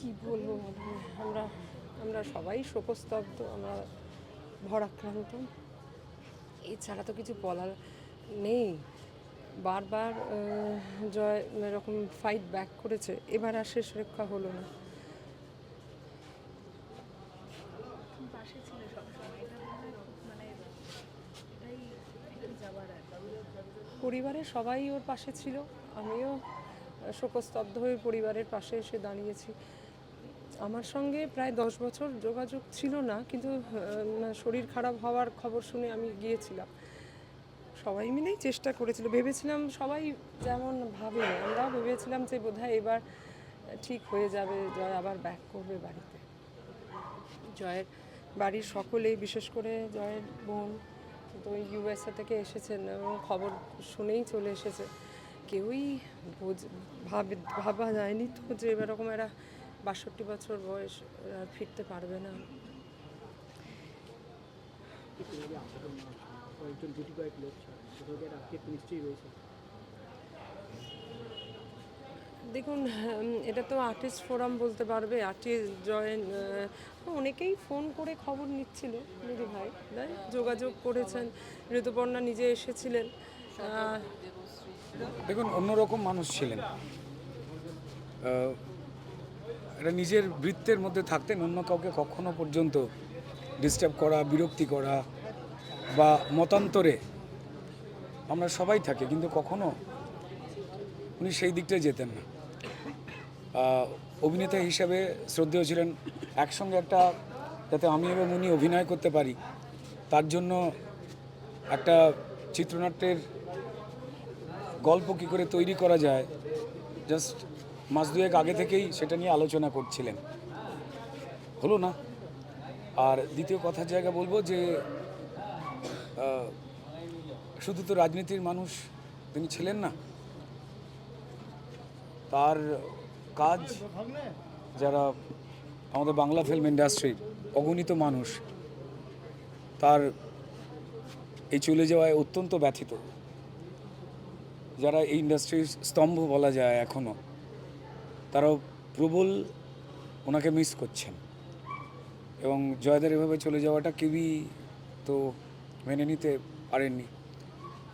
কি বলব আমরা আমরা সবাই শোকস্তব্ধ আমরা ভরাক্রান্ত। এছাড়া তো কিছু বলার নেই। বারবার জয় এরকম ফাইট ব্যাক করেছে এবার আর শেষ রক্ষা হলো না। মনে পরিবারের সবাই ওর পাশে ছিল আমিও শোকস্তব্ধ হয়ে পরিবারের পাশে এসে দাঁড়িয়েছি। আমার সঙ্গে প্রায় দশ বছর যোগাযোগ ছিল না, কিন্তু শরীর খারাপ হওয়ার খবর শুনে আমি গিয়েছিলাম। সবাই মিলেই চেষ্টা করেছিল। ভেবেছিলাম সবাই যেমন ভাবে আমরাও ভেবেছিলাম যে বোধহয় এবার ঠিক হয়ে যাবে, জয় আবার ব্যাক করবে বাড়িতে। জয়ের বাড়ির সকলেই বিশেষ করে জয়ের বোন, তো ইউএসএ থেকে এসেছেন এবং খবর শুনেই চলে এসেছে। কেউই ভাবে, ভাবা যায়নি তো যে এরকম এরা বাষট্টি বছর বয়স আর ফিরতে পারবে না। হয় গুটি কয়েক লোক নিশ্চয়ই রয়েছে। দেখুন এটা তো আর্টিস্ট ফোরাম বলতে পারবে আর্টিস্ট জয়েন অনেকেই ফোন করে খবর নিচ্ছিল দিদি ভাই তাই যোগাযোগ করেছেন ঋতুপর্ণা নিজে এসেছিলেন আহ, দেখুন অন্যরকম মানুষ ছিলেন। এটা নিজের বৃত্তের মধ্যে থাকতেন, অন্য কাউকে কখনো পর্যন্ত ডিস্টার্ব করা, বিরক্তি করা বা মতান্তরে আমরা সবাই থাকি, কিন্তু কখনো উনি সেই দিকটায় যেতেন না। অভিনেতা হিসাবে শ্রদ্ধেয় ছিলেন, একসঙ্গে একটা যাতে আমি এবং উনি অভিনয় করতে পারি, তার জন্য একটা চিত্রনাট্যের গল্প কী করে তৈরি করা যায় জাস্ট মাস দুয়েক আগে থেকেই সেটা নিয়ে আলোচনা করছিলেন। হলো না? আর দ্বিতীয় কথার জায়গা বলব যে শুধু তো রাজনীতির মানুষ তিনি ছিলেন না। তার কাজ যারা আমাদের বাংলা ফিল্ম ইন্ডাস্ট্রির অগণিত মানুষ, তার এই চলে যাওয়ায় অত্যন্ত ব্যথিত। যারা এই ইন্ডাস্ট্রির স্তম্ভ বলা যায় এখনও তারাও প্রবল ওনাকে মিস করছেন। এবং জয়দের এভাবে চলে যাওয়াটা কেউই তো মেনে নিতে পারেননি।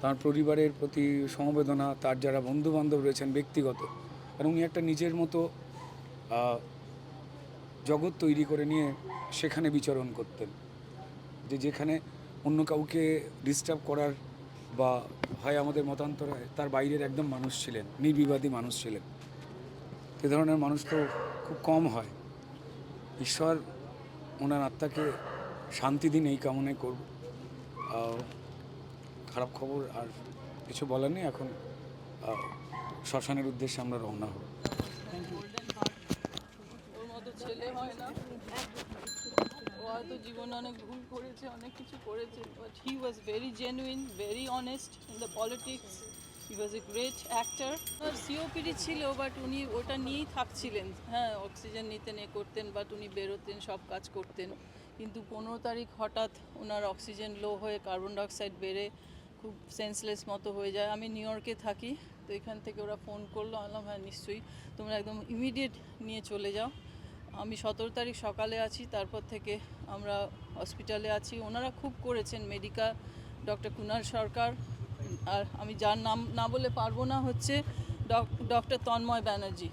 তার পরিবারের প্রতি সমবেদনা, তার যারা বন্ধু বান্ধব রয়েছেন ব্যক্তিগত কারণ উনি একটা নিজের মতো জগৎ তৈরি করে নিয়ে সেখানে বিচরণ করতেন। যে যেখানে অন্য কাউকে ডিস্টার্ব করার বা হয় আমাদের মতান্তর, তার বাইরের একদম মানুষ ছিলেন, নির্বিবাদী মানুষ ছিলেন। এ ধরনের মানুষ তো খুব কম হয়। ঈশ্বর ওনার আত্মাকে শান্তি দিন এই কামনাই করব। খারাপ খবর আর কিছু বলার নেই। এখন শ্মশানের উদ্দেশ্যে আমরা রওনা হব। ছেলে হয় না। ও হয়তো জীবনে অনেক ভুল করেছে, অনেক কিছু করেছে but he was very genuine very honest the politics he was a great actor COPD ছিল বাট উনি ওটা নিয়েই থাকছিলেন। হ্যাঁ অক্সিজেন নিতেন, এ করতেন বাট উনি বেরোতেন, সব কাজ করতেন। কিন্তু পনেরো তারিখ হঠাৎ ওনার অক্সিজেন লো হয়ে কার্বন ডাইঅক্সাইড বেড়ে খুব সেন্সলেস মতো হয়ে যায়। আমি নিউ ইয়র্কে থাকি, তো এখান থেকে ওরা ফোন করল আনলাম হ্যাঁ নিশ্চয়ই তোমরা একদম ইমিডিয়েট নিয়ে চলে যাও। আমি সতেরো তারিখ সকালে আছি, তারপর থেকে আমরা হসপিটালে আছি। ওনারা খুব করেছেন মেডিকা ডক্টর কুনাল সরকার আর আমি যার নাম না বলে পারব না হচ্ছে ডক্টর তন্ময় ব্যানার্জি।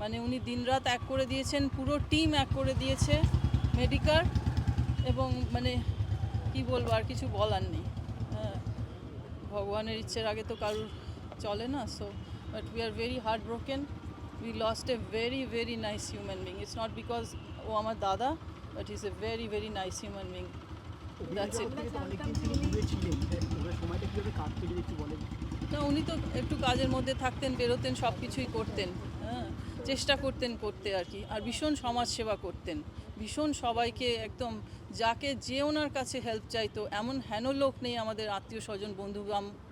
মানে উনি দিনরাত এক করে দিয়েছেন, পুরো টিম এক করে দিয়েছে মেডিকার এবং মানে কি বলব আর কিছু বলার নেই। হ্যাঁ ভগবানের ইচ্ছের আগে তো কারুর চলে না so but we are very hard broken we lost a very very nice human being it's not because ও আমার দাদা but is a very very nice human being that's it উনি তো একটু কাজের মধ্যে থাকতেন, বেরোতেন সব কিছুই করতেন। হ্যাঁ চেষ্টা করতেন করতে আর কি। আর ভীষণ সমাজ সেবা করতেন। ভীষণ সবাইকে একদম যাকে যে ওনার কাছে হেল্প চাইতো, এমন হেন লোক নেই আমাদের আত্মীয় স্বজন বন্ধু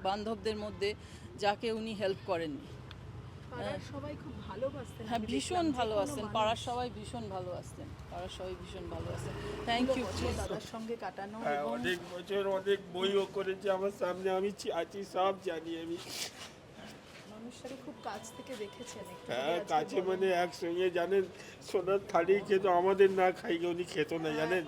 বান্ধবদের মধ্যে যাকে উনি হেল্প করেননি। পাড়ার সবাই খুব ভালোবাসতেন। হ্যাঁ ভীষণ ভালোবাসতেন। পাড়ার সবাই ভীষণ ভালোবাসতেন। পাড়ার সবাই ভীষণ ভালো আসতেন থ্যাংক ইউ দাদার সঙ্গে কাটানো হ্যাঁ অনেক বছর অনেক বইও করেছে। আমার সামনে আমি আছি সব জানি আমি। মানুষ খুব কাছ থেকে দেখেছেন হ্যাঁ কাছে মানে একসঙ্গে জানেন সোনার থালি খেত আমাদের না খাইকে উনি খেত না জানেন?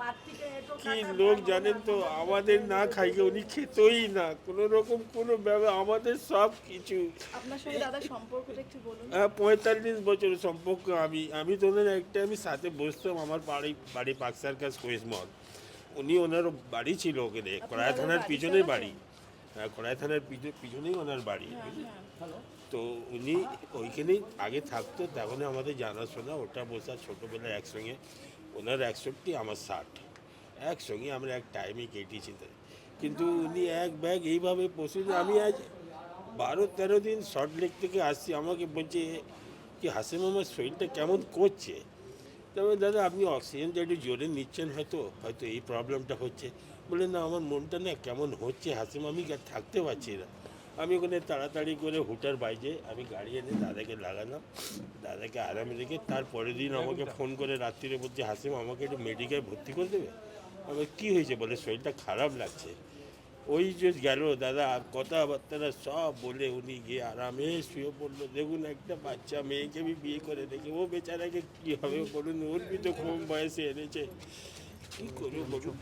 কি লোক জানেন তো আমাদের না খাইকে উনি খেতই না কোনো রকম কোনো ব্যাপার আমাদের সব কিছু। আপনার সঙ্গে দাদার সম্পর্কটা একটু বলুন। হ্যাঁ পঁয়তাল্লিশ বছর সম্পর্ক আমি আমি তো ওনার একটা আমি সাথে বসতাম আমার বাড়ি বাড়ি পাকসার কাছ কৈসমল উনি ওনার বাড়ি ছিল ওখানে কড়াই থানার বাড়ি বাড়ি। হ্যাঁ কড়াই থানার পিছনে- পিছনেই ওনার বাড়ি তো উনি ওইখানেই আগে থাকতো তখন আমাদের জানাশোনা ওটা বসা ছোটোবেলায় একসঙ্গে। ওনার একষট্টি আমার ষাট। একসঙ্গে আমরা এক টাইমে কেটেছি। কিন্তু উনি এক ব্যাগ এইভাবে পশু আমি আজ বারো তেরো দিন শর্ট লেক থেকে আসছি আমাকে বলছে কি হাসিম আমার শরীরটা কেমন করছে? তবে দাদা আপনি অক্সিজেনটা একটু জোরে নিচ্ছেন হয়তো হয়তো এই প্রবলেমটা হচ্ছে। বলে না আমার মনটা না কেমন হচ্ছে? হাসিম আমি থাকতে পারছি না। আমি ওখানে তাড়াতাড়ি করে হুটার বাইজে আমি গাড়ি এনে দাদাকে লাগালাম। দাদাকে আরামে রেখে তারপরের দিন আমাকে ফোন করে রাত্রিরে বলছে হাসিম আমাকে একটু মেডিকেল ভর্তি করে দেবে? আমার কী হয়েছে? বলে শরীরটা খারাপ লাগছে। ওই যে গেল দাদা কথাবার্তা সব বলে উনি গিয়ে আরামে শুয়ে পড়ল। দেখুন একটা বাচ্চা মেয়েকে আমি বিয়ে করে রেখে ও বেচারাকে কী হবে বলুন? ওর বি তো কম বয়সে এনেছে। কী করব বলুন?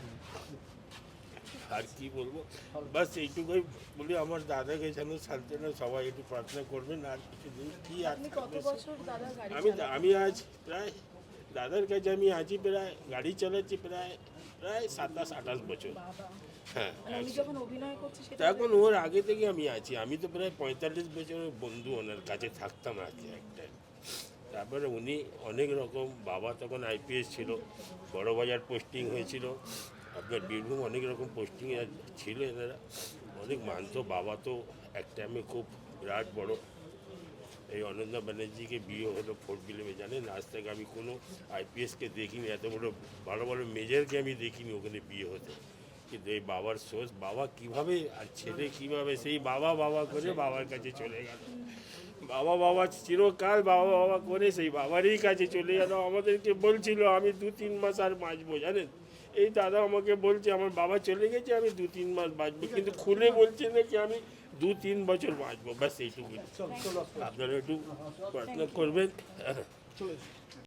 আর কি বলব? বাস এইটুকুই বলি আমার দাদাকে যেন শান্তিনা সবাই একটু প্রার্থনা করবেন আর কিছু দিন কি আমি আমি আজ প্রায় দাদার কাছে আমি আছি প্রায় গাড়ি চালাচ্ছি প্রায় প্রায় সাতাশ আঠাশ বছর। হ্যাঁ মানে এখন ওর আগে থেকে আমি আছি। আমি তো প্রায় পঁয়তাল্লিশ বছরের বন্ধু ওনার কাছে থাকতাম আর কি একটা তারপরে উনি অনেক রকম বাবা তখন আইপিএস ছিল বড়বাজার পোস্টিং হয়েছিল। আপনার বীরভূম অনেক রকম পোস্টিং ছিল এনারা অনেক মানতো বাবা তো এক টাইমে খুব বিরাট বড় এই অনন্যা ব্যানার্জিকে বিয়ে হলো ফোর্ট বিলেমে জানেন আজ থেকে আমি কোনো আইপিএসকে দেখিনি এত বড় বড় বড় মেজরকে আমি দেখিনি ওখানে বিয়ে হতে কিন্তু এই বাবার সোর্স বাবা কীভাবে আর ছেলে কীভাবে সেই বাবা বাবা করে বাবার কাছে চলে গেল বাবা বাবা চিরকাল বাবা বাবা করে সেই বাবারই কাছে চলে গেল আমাদেরকে বলছিল আমি দু তিন মাস আর বাঁচবো জানেন এই দাদা আমাকে বলছে আমার বাবা চলে গেছে আমি দু তিন মাস বাঁচবো। কিন্তু খুলে বলছে না কি আমি দু তিন বছর বাঁচবো। ব্যাস এইটুকুই। আপনারা একটু প্রার্থনা করবেন।